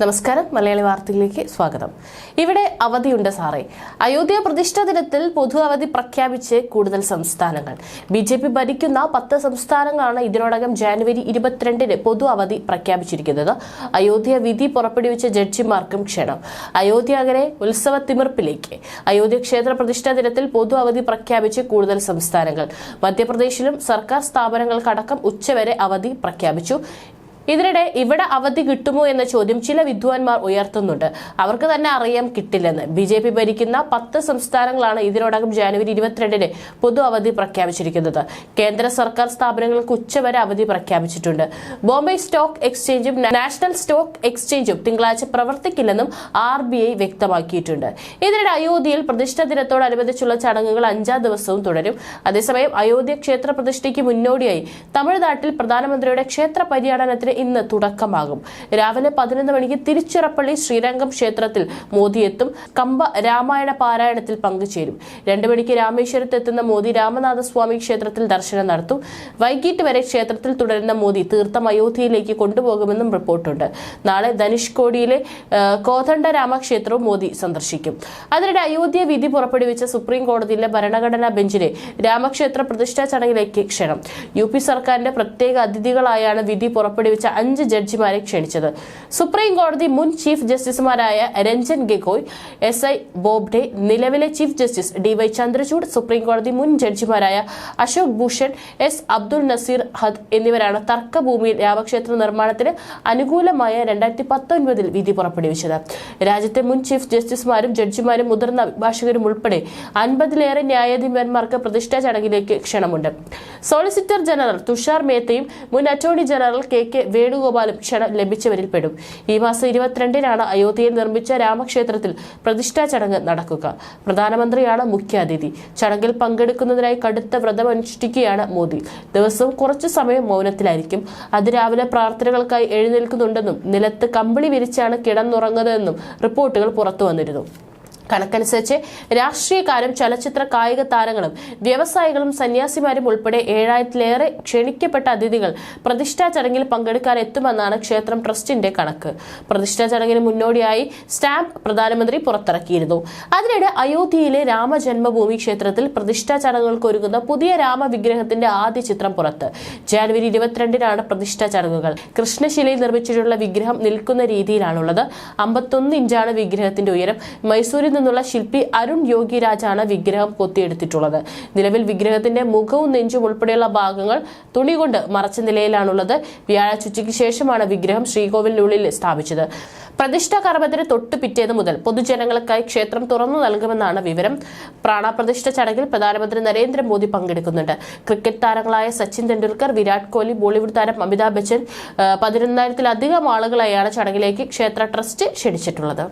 നമസ്കാരം. മലയാളി വാർത്തയിലേക്ക് സ്വാഗതം. ഇവിടെ അവധിയുണ്ട് സാറേ. അയോധ്യ പ്രതിഷ്ഠാ ദിനത്തിൽ പൊതു അവധി പ്രഖ്യാപിച്ച് കൂടുതൽ സംസ്ഥാനങ്ങൾ. ബി ജെ പി ഭരിക്കുന്ന പത്ത് സംസ്ഥാനങ്ങളാണ് ഇതിനോടകം ജാനുവരി ഇരുപത്തിരണ്ടിന് പൊതു അവധി പ്രഖ്യാപിച്ചിരിക്കുന്നത്. അയോധ്യ വിധി പുറപ്പെടുവിച്ച ജഡ്ജിമാർക്കും ക്ഷണം. അയോധ്യ അങ്ങനെ ഉത്സവ തിമിർപ്പിലേക്ക്. അയോധ്യ ക്ഷേത്ര പ്രതിഷ്ഠാ ദിനത്തിൽ പൊതു അവധി പ്രഖ്യാപിച്ച് കൂടുതൽ സംസ്ഥാനങ്ങൾ. മധ്യപ്രദേശിലും സർക്കാർ സ്ഥാപനങ്ങൾക്കടക്കം ഉച്ചവരെ അവധി പ്രഖ്യാപിച്ചു. ഇതിനിടെ ഇവിടെ അവധി കിട്ടുമോ എന്ന ചോദ്യം ചില വിദ്വാൻമാർ ഉയർത്തുന്നുണ്ട്. അവർക്ക് തന്നെ അറിയാം കിട്ടില്ലെന്ന്. ബി ജെ പി ഭരിക്കുന്ന പത്ത് സംസ്ഥാനങ്ങളാണ് ഇതിനോടകം ജാനുവരി ഇരുപത്തിരണ്ടിന് പൊതു അവധി പ്രഖ്യാപിച്ചിരിക്കുന്നത്. കേന്ദ്ര സർക്കാർ സ്ഥാപനങ്ങൾക്ക് ഉച്ചവരെ അവധി പ്രഖ്യാപിച്ചിട്ടുണ്ട്. ബോംബെ സ്റ്റോക്ക് എക്സ്ചേഞ്ചും നാഷണൽ സ്റ്റോക്ക് എക്സ്ചേഞ്ചും തിങ്കളാഴ്ച പ്രവർത്തിക്കില്ലെന്നും ആർ ബി ഐ വ്യക്തമാക്കിയിട്ടുണ്ട്. ഇതിനിടെ അയോധ്യയിൽ പ്രതിഷ്ഠാ ദിനത്തോടനുബന്ധിച്ചുള്ള ചടങ്ങുകൾ അഞ്ചാം ദിവസവും തുടരും. അതേസമയം അയോധ്യ ക്ഷേത്ര പ്രതിഷ്ഠയ്ക്ക് മുന്നോടിയായി തമിഴ്നാട്ടിൽ പ്രധാനമന്ത്രിയുടെ ക്ഷേത്ര പര്യടനത്തിന് ഇന്ന് തുടക്കമാകും. രാവിലെ പതിനൊന്ന് മണിക്ക് തിരുച്ചിറപ്പള്ളി ശ്രീരംഗം ക്ഷേത്രത്തിൽ മോദി എത്തും കമ്പ രാമായണ പാരായണത്തിൽ പങ്കുചേരും. രണ്ടു മണിക്ക് രാമേശ്വരത്ത് എത്തുന്ന മോദി രാമനാഥസ്വാമി ക്ഷേത്രത്തിൽ ദർശനം നടത്തും. വൈകിട്ട് വരെ ക്ഷേത്രത്തിൽ തുടരുന്ന മോദി തീർത്ഥം അയോധ്യയിലേക്ക് കൊണ്ടുപോകുമെന്നും റിപ്പോർട്ടുണ്ട്. നാളെ ധനുഷ്കോടിയിലെ കോതണ്ഡരാമ ക്ഷേത്രവും മോദി സന്ദർശിക്കും. അതിനിടെ അയോധ്യ വിധി പുറപ്പെടുവിച്ച സുപ്രീം കോടതിയിലെ ഭരണഘടനാ ബെഞ്ചിലെ രാമക്ഷേത്ര പ്രതിഷ്ഠാ ചടങ്ങിലേക്ക് ക്ഷണം. യു പി സർക്കാരിന്റെ പ്രത്യേക അതിഥികളായാണ് വിധി പുറപ്പെടുവിച്ച അഞ്ച് ജഡ്ജിമാരെ ക്ഷണിച്ചത്. സുപ്രീം കോടതി മുൻ ചീഫ് ജസ്റ്റിസുമാരായ രഞ്ജൻ ഗെഗോയ് എസ് ഐ ബോബ്ഡെ നിലവിലെ chief justice D Y Chandrachud supreme കോടതി മുൻ ജഡ്ജിമാരായ അശോക് ഭൂഷൺ എസ് അബ്ദുൾ നസീർ ഹദ് എന്നിവരാണ് തർക്കഭൂമിയിൽ രാമക്ഷേത്ര നിർമ്മാണത്തിന് അനുകൂലമായ രണ്ടായിരത്തി പത്തൊൻപതിൽ വിധി പുറപ്പെടുവിച്ചത്. രാജ്യത്തെ മുൻ ചീഫ് ജസ്റ്റിസുമാരും ജഡ്ജിമാരും മുതിർന്ന അഭിഭാഷകരും ഉൾപ്പെടെ അൻപതിലേറെ ന്യായാധിപന്മാർക്ക് പ്രതിഷ്ഠാ ചടങ്ങിലേക്ക് ക്ഷണമുണ്ട്. സോളിസിറ്റർ ജനറൽ തുഷാർ മേത്തയും മുൻ അറ്റോർണി ജനറൽ കെ കെ വേണുഗോപാലും ക്ഷണം ലഭിച്ചവരിൽ പെടും. ഈ മാസം ഇരുപത്തിരണ്ടിനാണ് അയോധ്യയിൽ നിർമ്മിച്ച രാമക്ഷേത്രത്തിൽ പ്രതിഷ്ഠാ ചടങ്ങ് നടക്കുക. പ്രധാനമന്ത്രിയാണ് മുഖ്യാതിഥി. ചടങ്ങിൽ പങ്കെടുക്കുന്നതിനായി കടുത്ത വ്രതം അനുഷ്ഠിക്കുകയാണ് മോദി. ദിവസവും കുറച്ചു സമയം മൗനത്തിലായിരിക്കും. അതിരാവിലെ പ്രാർത്ഥനകൾക്കായി എഴുന്നേൽക്കുന്നുണ്ടെന്നും നിലത്ത് കമ്പിളി വിരിച്ചാണ് കിടന്നുറങ്ങുന്നതെന്നും റിപ്പോർട്ടുകൾ പുറത്തു വന്നിരുന്നു. കണക്കനുസരിച്ച് രാഷ്ട്രീയക്കാരും ചലച്ചിത്ര കായിക താരങ്ങളും വ്യവസായികളും സന്യാസിമാരും ഉൾപ്പെടെ ഏഴായിരത്തിലേറെ ക്ഷണിക്കപ്പെട്ട അതിഥികൾ പ്രതിഷ്ഠാ ചടങ്ങിൽ പങ്കെടുക്കാൻ എത്തുമെന്നാണ് ക്ഷേത്രം ട്രസ്റ്റിന്റെ കണക്ക്. പ്രതിഷ്ഠാ ചടങ്ങിന് മുന്നോടിയായി സ്റ്റാമ്പ് പ്രധാനമന്ത്രി പുറത്തിറക്കിയിരുന്നു. അതിനിടെ അയോധ്യയിലെ രാമജന്മഭൂമി ക്ഷേത്രത്തിൽ പ്രതിഷ്ഠാ ചടങ്ങുകൾക്ക് ഒരുങ്ങുന്ന പുതിയ രാമവിഗ്രഹത്തിന്റെ ആദ്യ ചിത്രം പുറത്ത്. ജാനുവരി ഇരുപത്തിരണ്ടിനാണ് പ്രതിഷ്ഠാ ചടങ്ങുകൾ. കൃഷ്ണശിലയിൽ നിർമ്മിച്ചിട്ടുള്ള വിഗ്രഹം നിൽക്കുന്ന രീതിയിലാണുള്ളത്. അമ്പത്തൊന്ന് ഇഞ്ചാണ് വിഗ്രഹത്തിന്റെ ഉയരം. മൈസൂരിൽ നിന്നുള്ള ശില്പി അരുൺ യോഗിരാജാണ് വിഗ്രഹം കൊത്തിയെടുത്തിട്ടുള്ളത്. നിലവിൽ വിഗ്രഹത്തിന്റെ മുഖവും നെഞ്ചും ഉൾപ്പെടെയുള്ള ഭാഗങ്ങൾ തുണി കൊണ്ട് മറച്ച നിലയിലാണുള്ളത്. വ്യാഴാഴ്ച ഉച്ചയ്ക്ക് ശേഷമാണ് വിഗ്രഹം ശ്രീകോവിലിനുള്ളിൽ സ്ഥാപിച്ചത്. പ്രതിഷ്ഠാ കർമ്മത്തിന് തൊട്ടു പിറ്റേന്ന് മുതൽ പൊതുജനങ്ങൾക്കായി ക്ഷേത്രം തുറന്നു നൽകുമെന്നാണ് വിവരം. പ്രാണപ്രതിഷ്ഠ ചടങ്ങിൽ പ്രധാനമന്ത്രി നരേന്ദ്രമോദി പങ്കെടുക്കുന്നുണ്ട്. ക്രിക്കറ്റ് താരങ്ങളായ സച്ചിൻ തെണ്ടുൽക്കർ വിരാട് കോഹ്ലി ബോളിവുഡ് താരം അമിതാഭ് ബച്ചൻ പതിനൊന്നായിരത്തിലധികം ആളുകളെയാണ് ചടങ്ങിലേക്ക് ക്ഷേത്ര ട്രസ്റ്റ് ക്ഷണിച്ചിട്ടുള്ളത്.